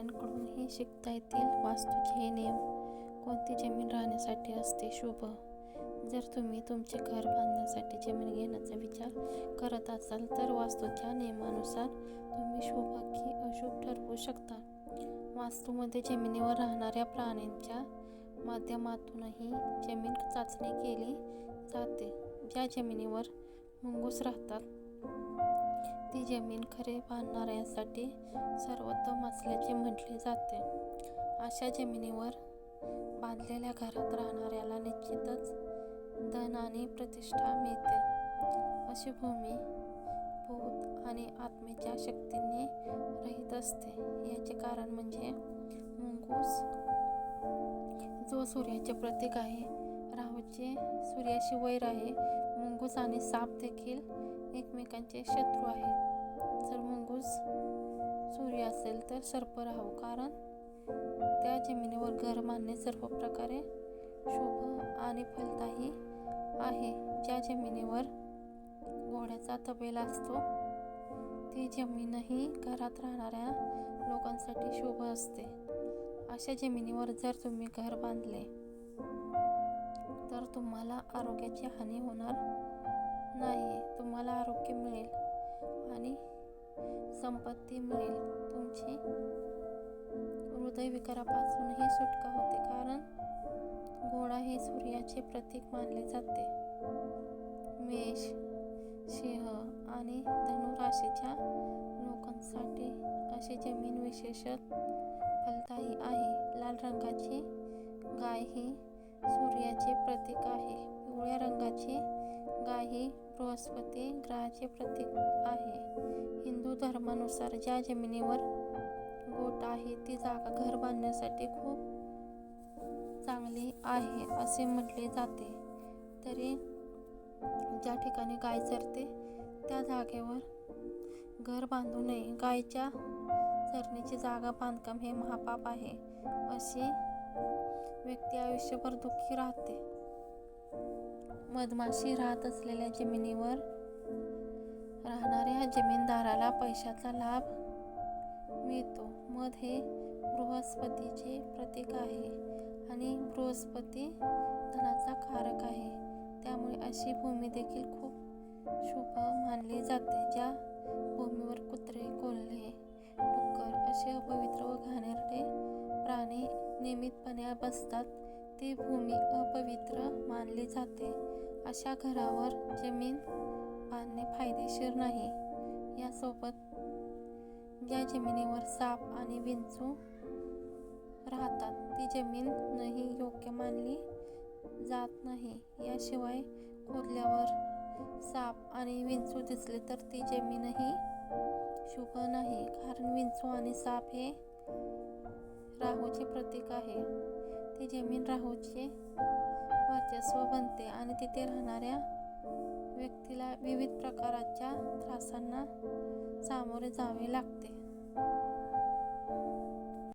प्राण्यांकडूनही शिकता येतील. वास्तूचे हे नियम कोणती जमीन राहण्यासाठी असते? शुभ. जर तुम्ही तुमचे घर बांधण्यासाठी जमीन घेण्याचा विचार करत असाल तर वास्तूच्या नियमानुसार तुम्ही शुभ की अशुभ ठरवू शकता. वास्तूमध्ये जमिनीवर राहणाऱ्या प्राण्यांच्या माध्यमातूनही जमीन चाचणी केली जाते. ज्या जमिनीवर मुंगूस राहतात ती जमीन खरे बांधणाऱ्यांसाठी सर्वोत्तम असल्याचे म्हटले जाते. अशा जमिनीवर बांधलेल्या घरात राहणाऱ्याला निश्चितच धन आणि प्रतिष्ठा मिळते. अशी भूमी भूत आणि आत्मेच्या शक्तीने रहित असते. याचे कारण म्हणजे मुंगूस जो सूर्याचे प्रतीक आहे राहूचे सूर्याशी वैर आहे. मुंगूस आणि साप देखील एकमेकांचे शत्रू आहेत. रोज सूर्य असेल तर सर्प राहू कारण त्या जमिनीवर घर बांधणे सर्व प्रकारे शुभ आणि फलदायी आहे. ज्या जमिनीवर घोड्याचा तबेला असतो ती जमीनही घरात राहणाऱ्या लोकांसाठी शुभ असते. अशा जमिनीवर जर तुम्ही घर बांधले तर तुम्हाला आरोग्याची हानी होणार नाही. तुम्हाला संपत्ती मिळेल तुमची. हृदयविकारापासूनही सुटका होते कारण घोडा हे सूर्याचे प्रतीक मानले जाते. मेष सिंह आणि धनु राशीच्या लोकांसाठी अशी जमीन विशेषत फलदायी आहे. लाल रंगाची गाय ही सूर्याचे प्रतीक आहे. पिवळ्या रंगाची गाय ही बृहस्पती ग्रहाचे प्रतीक आहे. हिंदू धर्मानुसार ज्या जमिनीवर गोट आहे ती जागा घर बांधण्यासाठी खूप चांगली आहे असे म्हटले जाते. तरी ज्या ठिकाणी गाय चरते त्या जागेवर घर बांधू नये. गायच्या चरण्याची जागा बांधकाम हे महापाप आहे अशी व्यक्ती आयुष्यभर दुःखी राहते. मधमाशी राहत असलेल्या जमिनीवर राहणाऱ्या जमीनदाराला पैशाचा लाभ मिळतो. मध हे बृहस्पतीचे प्रतीक आहे आणि बृहस्पती धनाचा कारक आहे. त्यामुळे अशी भूमी देखील खूप शुभ मानली जाते ज्या भूमीवर कुत्रे कोल्हे डुक्कर असे अपवित्र व घाणेरडे प्राणी नियमितपणे बसतात. ती भूमी अपवित्र मानली जाते. अशा घरावर जमीन बांधणे फायदेशीर नाही. यासोबत ज्या जमिनीवर साप आणि विंचू राहतात ती जमीनही योग्य मानली जात नाही. याशिवाय खोदल्यावर साप आणि विंचू दिसले तर ती जमीनही शुभ नाही कारण विंचू आणि साप हे राहूचे प्रतीक आहे. ती जमीन राहूचे वर्चस्व बनते आणि तिथे राहणाऱ्या व्यक्तीला विविध प्रकारच्या त्रासांना सामोरे जावे लागते.